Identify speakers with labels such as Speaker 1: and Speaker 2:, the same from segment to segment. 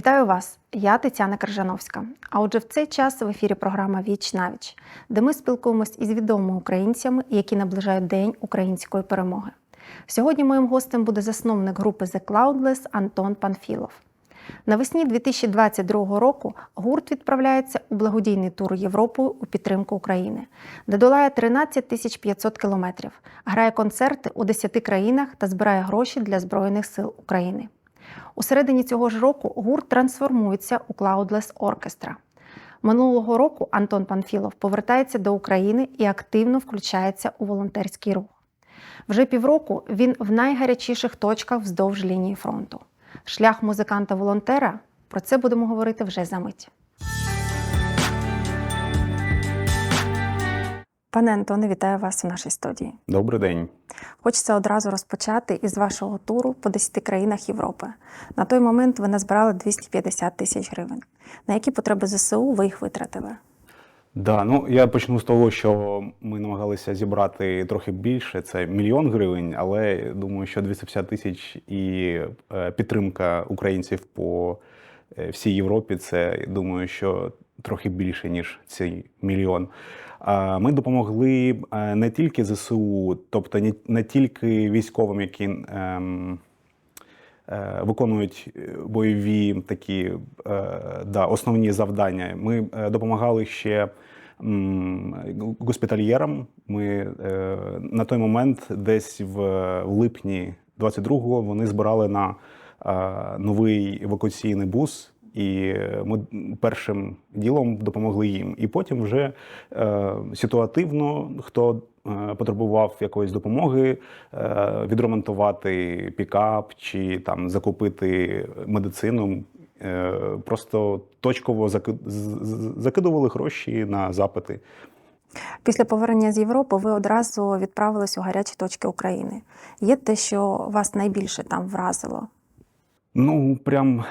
Speaker 1: Вітаю вас! Я Тетяна Крижановська. А отже, в цей час в ефірі програма Віч навіч, де ми спілкуємось із відомими українцями, які наближають День української перемоги. Сьогодні моїм гостем буде засновник групи The Cloudless Антон Панфілов. Навесні 2022 року гурт відправляється у благодійний тур Європою у підтримку України, де долає 13 тисяч 500 кілометрів, грає концерти у 10 країнах та збирає гроші для Збройних сил України. У середині цього ж року гурт трансформується у Cloudless Orchestra. Минулого року Антон Панфілов повертається до України і активно включається у волонтерський рух. Вже півроку він в найгарячіших точках вздовж лінії фронту. Шлях музиканта-волонтера про це будемо говорити вже за мить. Пане Антоне, вітаю вас у нашій студії.
Speaker 2: Добрий день.
Speaker 1: Хочеться одразу розпочати із вашого туру по 10 країнах Європи. На той момент ви назбирали 250 тисяч гривень. На які потреби ЗСУ ви їх витратили?
Speaker 2: Да, ну я почну з того, що ми намагалися зібрати трохи більше. Це мільйон гривень, але думаю, що 250 тисяч і е, підтримка українців по е, всій Європі. Це думаю, що трохи більше ніж цей мільйон. Ми допомогли е, не тільки ЗСУ, тобто не, тільки військовим, які. ем, е, Виконують е, бойові такі да, основні завдання. Ми допомагали ще госпітальєрам. Ми на той момент, десь в, липні 22-го, вони збирали на новий евакуаційний бус. І ми першим ділом допомогли їм. І потім вже е, ситуативно, хто е, потребував якоїсь допомоги, е, відремонтувати пікап чи там закупити медицину. Е, просто точково закидували гроші на запити.
Speaker 1: Після повернення з Європи ви одразу відправились у гарячі точки України. Є те, що вас найбільше там вразило?
Speaker 2: Ну, прям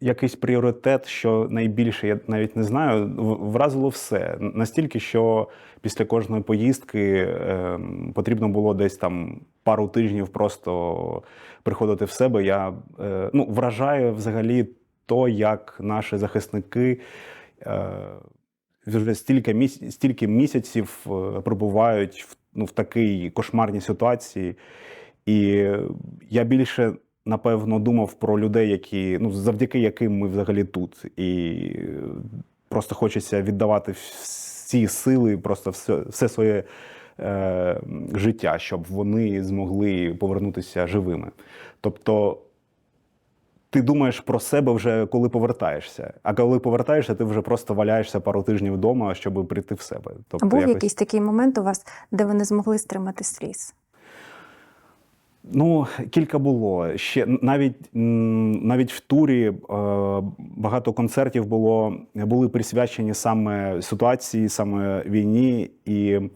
Speaker 2: якийсь пріоритет, що найбільше, я навіть не знаю, вразило все. Настільки, що після кожної поїздки ем, потрібно було десь там пару тижнів просто приходити в себе. Я е, ну, вражає взагалі то, як наші захисники. Е, вже стільки місяців, стільки місяців е, перебувають в, ну, в такій кошмарній ситуації. І я більше напевно думав про людей, які ну завдяки яким ми взагалі тут. І е, просто хочеться віддавати всі сили, просто все, все своє е, життя, щоб вони змогли повернутися живими. Тобто. Ти думаєш про себе вже коли повертаєшся. А коли повертаєшся, ти вже просто валяєшся пару тижнів вдома, щоб прийти в себе. Тобто,
Speaker 1: Був
Speaker 2: якось-
Speaker 1: якийсь такий момент у вас, де ви не змогли стримати сліз?
Speaker 2: Ну, кілька було. Ще навіть навіть в турі е, багато концертів було були присвячені саме ситуації, саме війні, і е,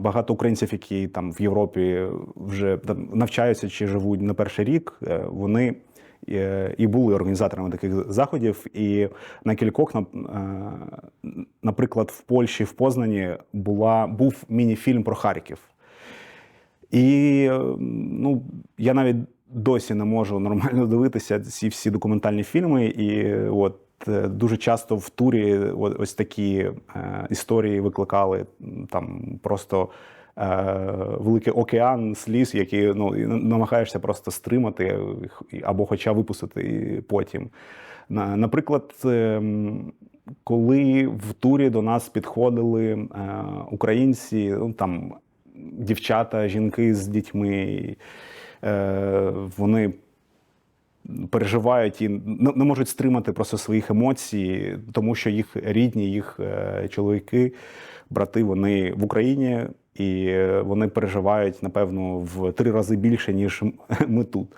Speaker 2: багато українців, які там в Європі вже навчаються чи живуть не перший рік, е, вони. І були організаторами таких заходів, і на кількох, на- наприклад, в Польщі, в Познані, була був міні-фільм про Харків. І ну, я навіть досі не можу нормально дивитися ці всі документальні фільми. І от е, дуже часто в турі ось такі е, історії викликали там просто. е, Великий океан сліз, які ну намагаєшся просто стримати або хоча випустити потім. Наприклад, коли в турі до нас підходили українці, ну там дівчата, жінки з дітьми, е, вони переживають і не можуть стримати просто своїх емоцій, тому що їх рідні, їх е, чоловіки, брати, вони в Україні. І вони переживають, напевно, в три рази більше, ніж ми тут.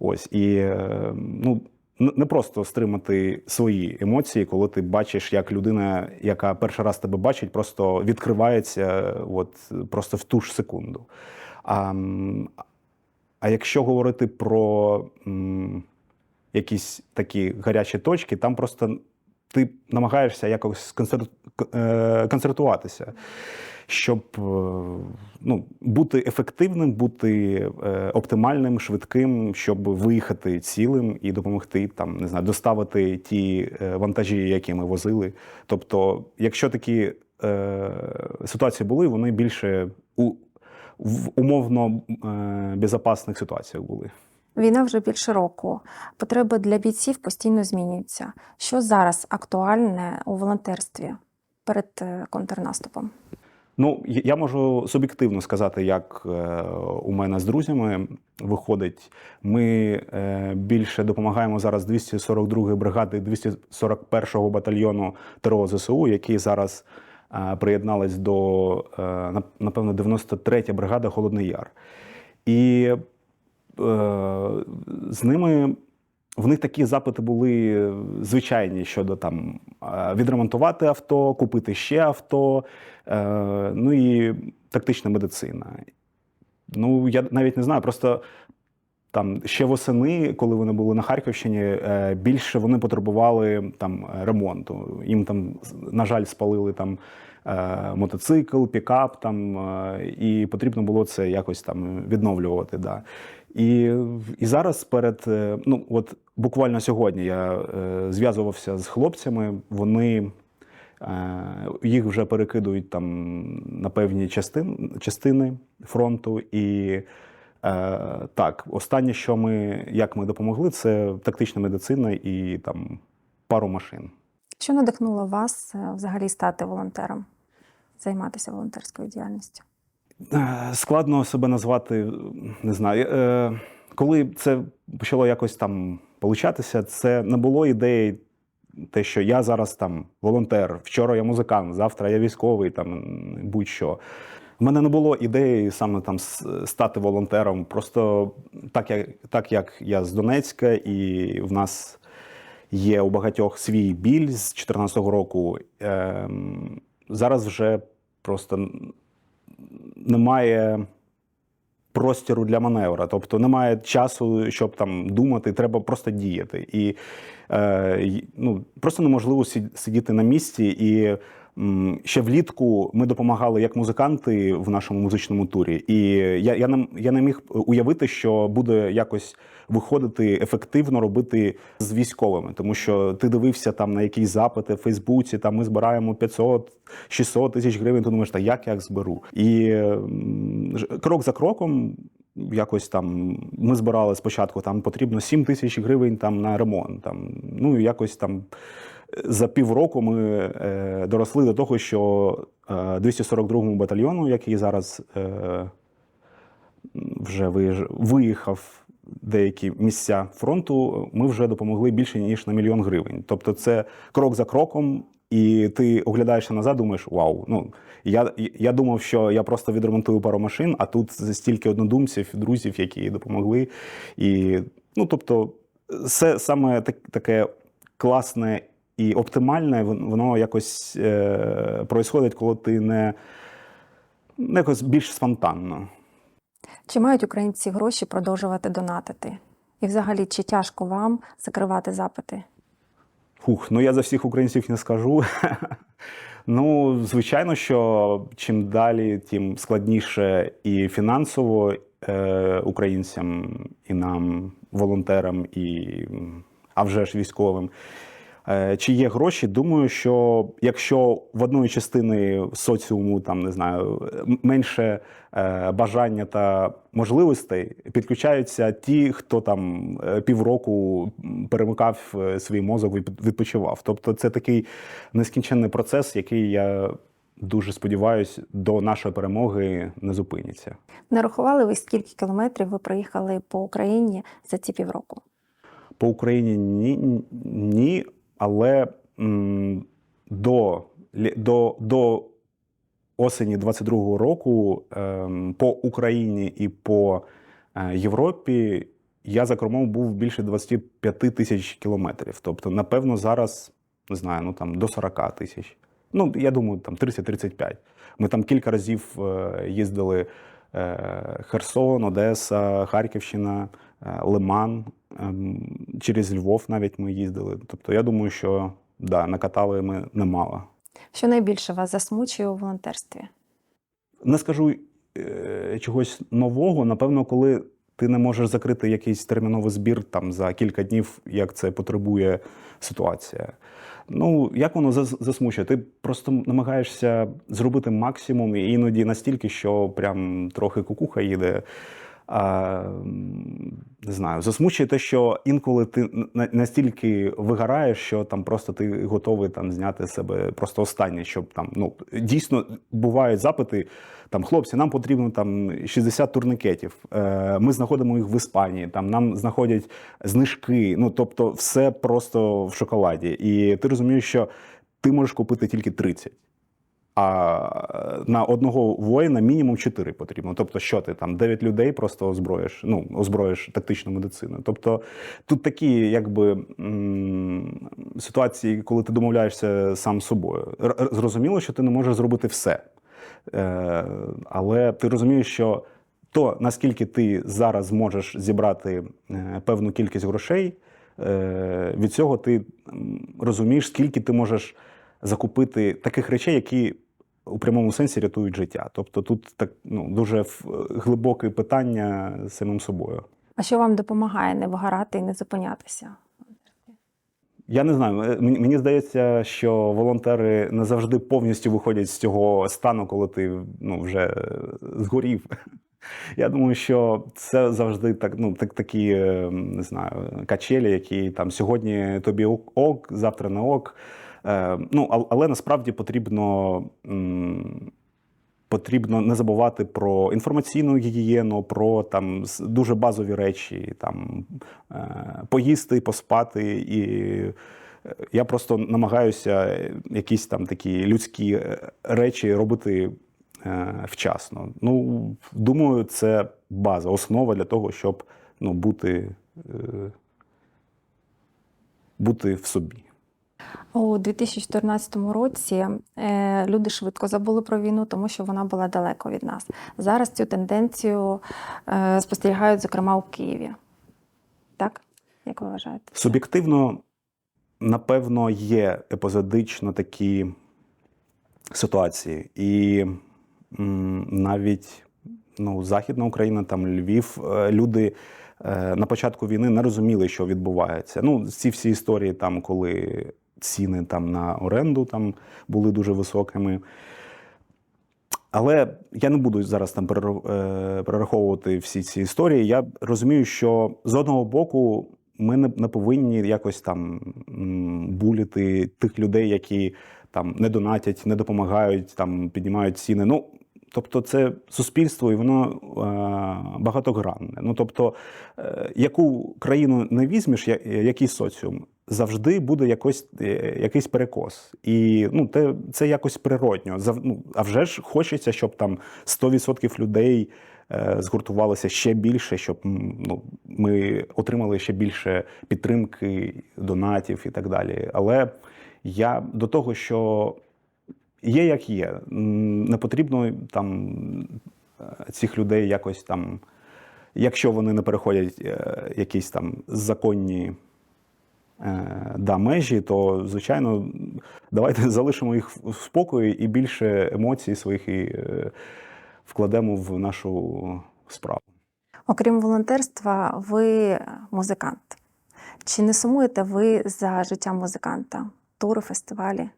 Speaker 2: Ось і е, ну не просто стримати свої емоції, коли ти бачиш, як людина, яка перший раз тебе бачить, просто відкривається, от просто в ту ж секунду. А, а якщо говорити про м, якісь такі гарячі точки, там просто ти намагаєшся якось е, концертуватися, щоб е, ну, бути ефективним, бути е, оптимальним, швидким, щоб виїхати цілим і допомогти там, не знаю, доставити ті е, вантажі, які ми возили. Тобто, якщо такі е, ситуації були, вони більше у в умовно е, безпечних ситуаціях були.
Speaker 1: Війна вже більше року. Потреби для бійців постійно змінюються. Що зараз актуальне у волонтерстві перед контрнаступом?
Speaker 2: Ну, я можу суб'єктивно сказати, як е, у мене з друзями виходить. Ми е, більше допомагаємо зараз 242-ї бригади 241-го батальйону ТРО ЗСУ, які зараз е, приєднались до напевно 93-я бригада Холодний Яр. І з ними в них такі запити були звичайні щодо там е, відремонтувати авто, купити ще авто, е, ну і тактична медицина. Ну, я навіть не знаю, просто там ще восени, коли вони були на Харківщині, е, більше вони потребували там ремонту. Їм там, на жаль, спалили там мотоцикл, пікап, там, і потрібно було це якось там відновлювати. Да. І, і зараз перед, е, ну от буквально сьогодні я е, зв'язувався з хлопцями, вони е, їх вже перекидують там на певні частин, частини фронту. І е, так, останнє, що ми, як ми допомогли, це тактична медицина і там пару машин.
Speaker 1: Що надихнуло вас е, взагалі стати волонтером, займатися волонтерською діяльністю?
Speaker 2: Е, Складно себе назвати, не знаю. Е, Коли це почало якось там получатися, це не було ідеї, те, що я зараз там волонтер, вчора я музикант, завтра я військовий, там будь-що. У мене не було ідеї саме там стати волонтером. Просто так як, так як я з Донецька, і в нас є у багатьох свій біль з 2014 року. Ем, зараз вже просто немає простіру для маневра, тобто немає часу, щоб там думати, треба просто діяти. І е, ну, просто неможливо сидіти на місці. І ще влітку ми допомагали як музиканти в нашому музичному турі. І я, я, не, я не міг уявити, що буде якось виходити ефективно робити з військовими, тому що ти дивився там на якісь запити в Фейсбуці, там ми збираємо 500 600 тисяч гривень, ти думаєш, та як я їх зберу? І крок за кроком. Якось там ми збирали спочатку, там потрібно 7 тисяч гривень там на ремонт. Там, ну якось там за півроку ми е, доросли до того, що е, 242-му батальйону, який зараз е, вже виїхав деякі місця фронту, ми вже допомогли більше ніж на мільйон гривень. Тобто, це крок за кроком, і ти оглядаєшся назад, думаєш, вау. Ну я, я думав, що я просто відремонтую пару машин, а тут стільки однодумців, друзів, які допомогли. І ну, тобто, все саме так, таке класне і оптимальне, воно якось е, происходить, коли ти не, не якось більш спонтанно.
Speaker 1: Чи мають українці гроші продовжувати донатити? І взагалі, чи тяжко вам закривати запити?
Speaker 2: Фух, ну я за всіх українців не скажу. ну, звичайно, що чим далі, тим складніше і фінансово е, українцям, і нам, волонтерам, і а вже ж військовим. Е, Чи є гроші? Думаю, що якщо в одної частини соціуму там не знаю менше е, бажання та можливостей, підключаються ті, хто там е, півроку перемикав свій мозок і відпочивав. Тобто, це такий нескінченний процес, який я дуже сподіваюся, до нашої перемоги не зупиниться.
Speaker 1: Не рахували ви, скільки кілометрів ви проїхали по Україні за ці півроку?
Speaker 2: По Україні ні, ні але до, до, до осені 22-го року ем, по Україні і по е, Європі я за кермом був більше 25 тисяч кілометрів. Тобто, напевно, зараз не знаю, ну там до 40 тисяч. Ну, я думаю, там 30-35. Ми там кілька разів е, їздили е, Херсон, Одеса, Харківщина, Лиман. ем, Через Львов навіть ми їздили. Тобто, я думаю, що да, накатали ми немало.
Speaker 1: Що найбільше вас засмучує у волонтерстві?
Speaker 2: Не скажу е, чогось нового. Напевно, коли ти не можеш закрити якийсь терміновий збір там за кілька днів, як це потребує ситуація. Ну, як воно зас- засмучує? Ти просто намагаєшся зробити максимум, і іноді настільки, що прям трохи кукуха їде. Не знаю, засмучує те, що інколи ти настільки вигораєш, що там просто ти готовий там зняти себе просто останнє, щоб там ну дійсно бувають запити. Там хлопці, нам потрібно там 60 турникетів. Е, ми знаходимо їх в Іспанії. Там нам знаходять знижки. Ну тобто, все просто в шоколаді. І ти розумієш, що ти можеш купити тільки 30. А на одного воїна мінімум 4 потрібно. Тобто, що ти там 9 людей просто озброїш, ну озброїш тактичну медицину. Тобто тут такі, якби ситуації, коли ти домовляєшся сам з собою. Зрозуміло, що ти не можеш зробити все. Е, але ти розумієш, що то, наскільки ти зараз зможеш зібрати е, певну кількість грошей, е, від цього ти розумієш, скільки ти можеш закупити таких речей, які у прямому сенсі рятують життя. Тобто тут так ну, дуже глибоке питання з самим собою.
Speaker 1: А що вам допомагає не вигорати і не зупинятися?
Speaker 2: Я не знаю. е, Мені, здається, що волонтери не завжди повністю виходять з цього стану, коли ти ну, вже е, згорів. Я думаю, що це завжди так, ну, так, такі е, не знаю, качелі, які там сьогодні тобі ок завтра не ок. Е, ну, але насправді потрібно. Потрібно не забувати про інформаційну гігієну, про там дуже базові речі, там е, поїсти, поспати. І е, я просто намагаюся якісь там такі людські речі робити вчасно. Ну, думаю, це база, основа для того, щоб ну, бути, бути в собі.
Speaker 1: У 2014 році е, люди швидко забули про війну, тому що вона була далеко від нас. Зараз цю тенденцію е, спостерігають, зокрема, у Києві. Так? Як ви вважаєте?
Speaker 2: Суб'єктивно, напевно, є епізодично такі ситуації. І навіть ну, Західна Україна, там Львів, е, люди на початку війни не розуміли, що відбувається. Ну, ці всі історії, там, коли ціни там, на оренду там, були дуже високими. Але я не буду зараз там е, перераховувати всі ці історії. Я розумію, що з одного боку ми не, повинні якось там буліти тих людей, які там не донатять, не допомагають, там піднімають ціни. Ну тобто, це суспільство, і воно е, багатогранне. Ну тобто, е, яку країну не візьмеш, я- який соціум, завжди буде якось, е, якийсь перекос. І ну, те, це якось природньо. Зав, ну, а вже ж хочеться, щоб там 100% людей е, згуртувалося ще більше, щоб ну, ми отримали ще більше підтримки, донатів і так далі. Але я до того, що є як є, не потрібно там е, цих людей якось там, якщо вони не переходять е, якісь там законні. Е, Да, межі, то звичайно, давайте залишимо їх в спокої і більше емоцій своїх і е, вкладемо в нашу справу.
Speaker 1: Окрім волонтерства, ви музикант. Чи не сумуєте ви за життям музиканта? Тури, фестивалі?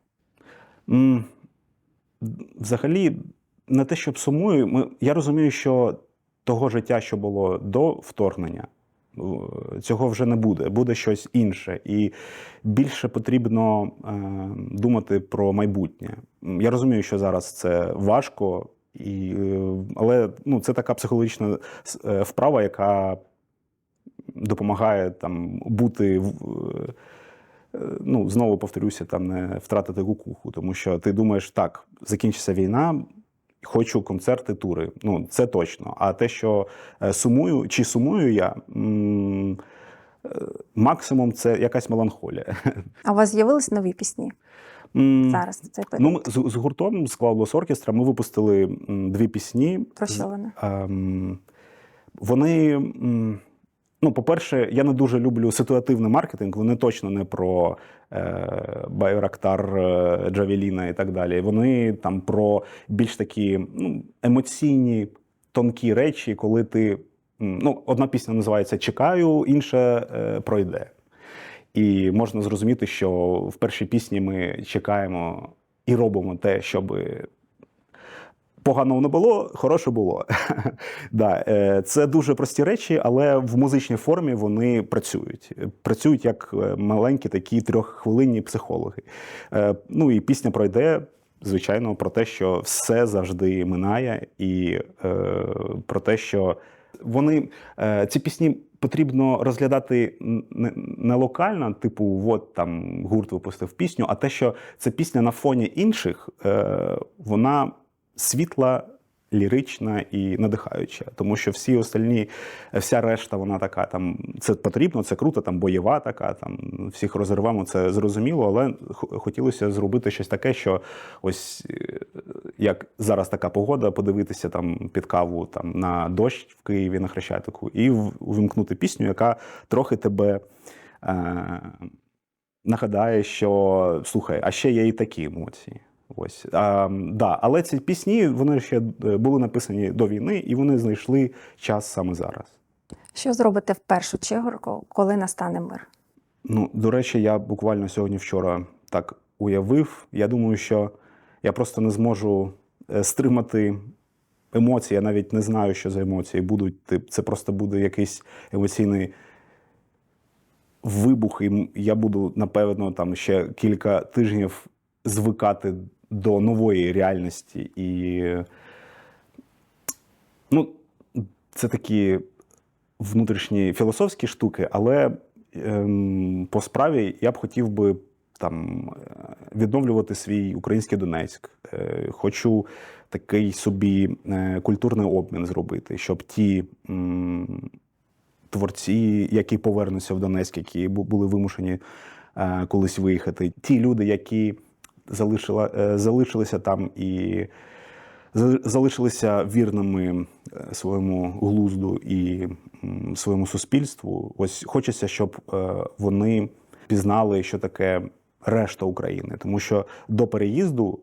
Speaker 2: Взагалі, не те, щоб сумую, я розумію, що того життя, що було до вторгнення, цього вже не буде, буде щось інше. І більше потрібно е, думати про майбутнє. Я розумію, що зараз це важко, і, е, але ну, це така психологічна е, вправа, яка допомагає там бути ну, знову повторюся, там не втратити кукуху, тому що ти думаєш, так, закінчиться війна, хочу концерти, тури. Ну, це точно. А те, що е, сумую, чи сумую я, е, максимум це якась меланхолія.
Speaker 1: А у вас з'явились нові пісні
Speaker 2: М,
Speaker 1: зараз? в Цей
Speaker 2: Ну, з, з гуртом з Клаудос Оркестра ми випустили дві пісні.
Speaker 1: Про що вони?
Speaker 2: Ем, вони Ну, по-перше, я не дуже люблю ситуативний маркетинг. Вони точно не про Байрактар, е, Джавеліна і так далі. Вони там про більш такі ну, емоційні, тонкі речі, коли ти. Ну, одна пісня називається Чекаю, інша е, пройде. І можна зрозуміти, що в першій пісні ми чекаємо і робимо те, щоб поганого не було, хороше було. да, е, це дуже прості речі, але в музичній формі вони працюють. Працюють як е, маленькі такі трьоххвилинні психологи. Е, Ну і пісня пройде. Звичайно, про те, що все завжди минає, і про те, що вони ці пісні потрібно розглядати не, локально, типу, от там гурт випустив пісню, а те, що ця пісня на фоні інших, вона світла, лірична і надихаюча. Тому що всі остальні, вся решта, вона така там це потрібно, це круто, там бойова така, там всіх розриваємо, це зрозуміло, але хотілося зробити щось таке, що ось е, як зараз така погода, подивитися там під каву там на дощ в Києві на Хрещатику, і увімкнути пісню, яка трохи тебе. Е- Нагадає, що слухай, а ще є і такі емоції. Ось а, да, але ці пісні вони ще е, були написані до війни, і вони знайшли час саме зараз.
Speaker 1: Що зробите в першу чергу, коли настане мир?
Speaker 2: Ну, до речі, я буквально сьогодні вчора так уявив. Я думаю, що я просто не зможу е, стримати емоції. Я навіть не знаю, що за емоції будуть. Це просто буде якийсь емоційний вибух, і я буду, напевно, там ще кілька тижнів звикати до нової реальності. І ну, це такі внутрішні філософські штуки, але ем, по справі я б хотів би там відновлювати свій український Донецьк. Е, хочу такий собі е, культурний обмін зробити, щоб ті. м, Творці, які повернуться в Донецьк, які були вимушені е, колись виїхати, ті люди, які залишила, е, залишилися там і за- залишилися вірними е, своєму глузду і своєму суспільству. Ось хочеться, щоб е, вони пізнали, що таке решта України, тому що до переїзду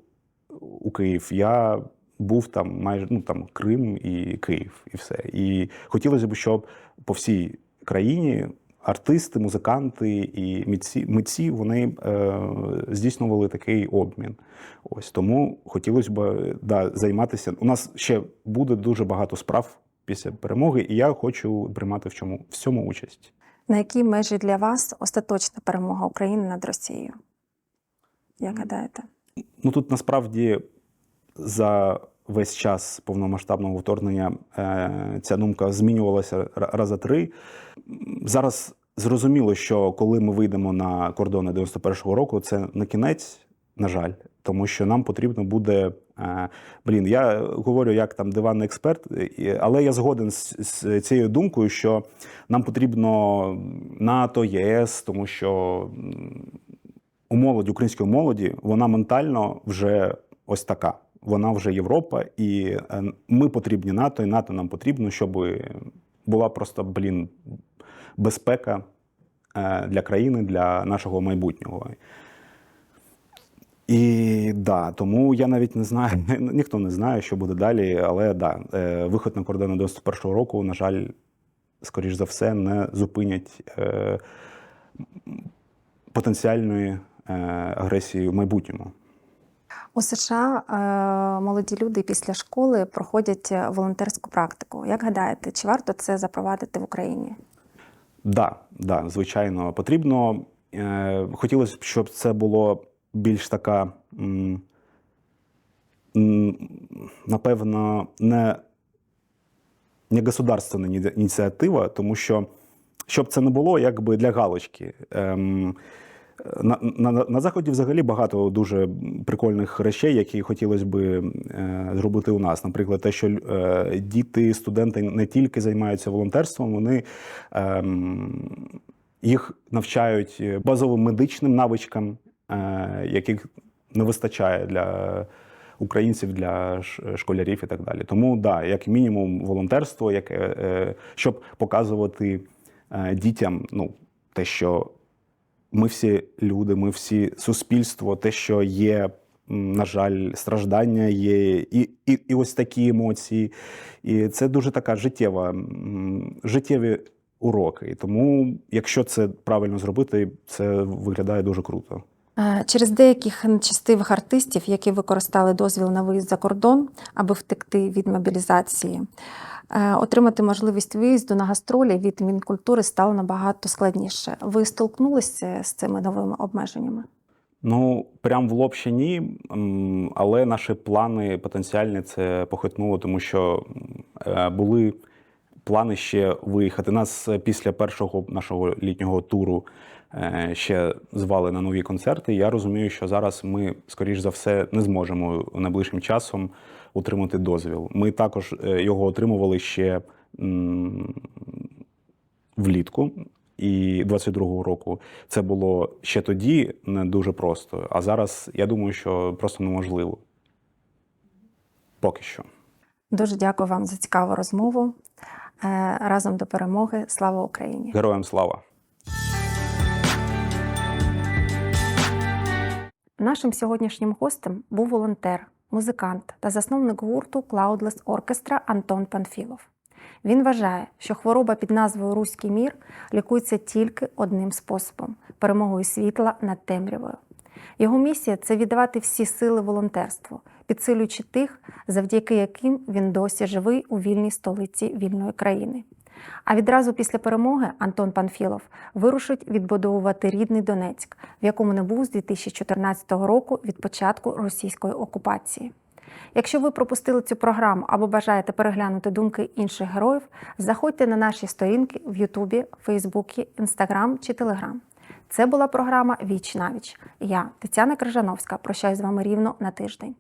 Speaker 2: у Київ я був там майже ну там Крим і Київ, і все. І хотілося б, щоб по всій країні артисти, музиканти і митці, митці вони е, здійснювали такий обмін. Ось тому хотілося б да, займатися. У нас ще буде дуже багато справ після перемоги, і я хочу приймати в чому в цьому участь.
Speaker 1: На якій межі для вас остаточна перемога України над Росією? Як гадаєте?
Speaker 2: Ну тут насправді за весь час повномасштабного вторгнення е, ця думка змінювалася ра- раза три. Зараз зрозуміло, що коли ми вийдемо на кордони 91-го року, це не кінець, на жаль, тому що нам потрібно буде. е, Блін, я говорю як там диванний експерт, але я згоден з, з цією думкою, що нам потрібно НАТО, ЄС, тому що у молоді, української молоді, вона ментально вже ось така. Вона вже Європа, і е, ми потрібні НАТО, і НАТО нам потрібно, щоб була просто блін безпека е, для країни, для нашого майбутнього. І да, тому я навіть не знаю, ніхто не знає, що буде далі. Але да, е, виход на кордони 91-го року, на жаль, скоріш за все, не зупинять потенціальної агресії в майбутньому.
Speaker 1: У США е, молоді люди після школи проходять е, волонтерську практику. Як гадаєте, чи варто це запровадити в Україні?
Speaker 2: Да, да, звичайно, потрібно. Е, хотілося б, щоб це було більш така, напевно, не, не государственна ініціатива, тому що щоб це не було якби для галочки. На, на, на заході взагалі багато дуже прикольних речей, які хотілося б е, зробити у нас. Наприклад, те, що е, діти, студенти не тільки займаються волонтерством, вони ем, їх навчають базовим медичним навичкам, е, яких не вистачає для українців, для школярів і так далі. Тому, да, як мінімум, волонтерство, яке, е, щоб показувати е, дітям ну, те, що ми всі люди, ми всі суспільство, те, що є, на жаль, страждання, є і, і, і ось такі емоції. І це дуже така життєва, життєві уроки. І тому, якщо це правильно зробити, це виглядає дуже круто.
Speaker 1: Е, Через деяких нечестивих артистів, які використали дозвіл на виїзд за кордон, аби втекти від мобілізації, е, отримати можливість виїзду на гастролі від Мінкультури стало набагато складніше. Ви столкнулися з цими новими обмеженнями?
Speaker 2: Ну, прям в лоб ще ні, але наші плани потенціальні це похитнуло, тому що е, були плани ще виїхати. Нас після першого нашого літнього туру ще звали на нові концерти. Я розумію, що зараз ми, скоріш за все, не зможемо найближчим часом отримати дозвіл. Ми також е, його отримували ще влітку. І 22-го року це було ще тоді не дуже просто. А зараз я думаю, що просто неможливо. Поки що.
Speaker 1: Дуже дякую вам за цікаву розмову. Е, Разом до перемоги. Слава Україні!
Speaker 2: Героям слава!
Speaker 1: Нашим сьогоднішнім гостем був волонтер, музикант та засновник гурту Cloudless Orchestra Антон Панфілов. Він вважає, що хвороба під назвою Руський мір лікується тільки одним способом перемогою світла над темрявою. Його місія це віддавати всі сили волонтерству, підсилюючи тих, завдяки яким він досі живий у вільній столиці вільної країни. А відразу після перемоги Антон Панфілов вирушить відбудовувати рідний Донецьк, в якому не був з 2014 року від початку російської окупації. Якщо ви пропустили цю програму або бажаєте переглянути думки інших героїв, заходьте на наші сторінки в Ютубі, Фейсбуці, Інстаграм чи Телеграм. Це була програма Віч на віч. Я, Тетяна Крижановська, прощаюсь з вами рівно на тиждень.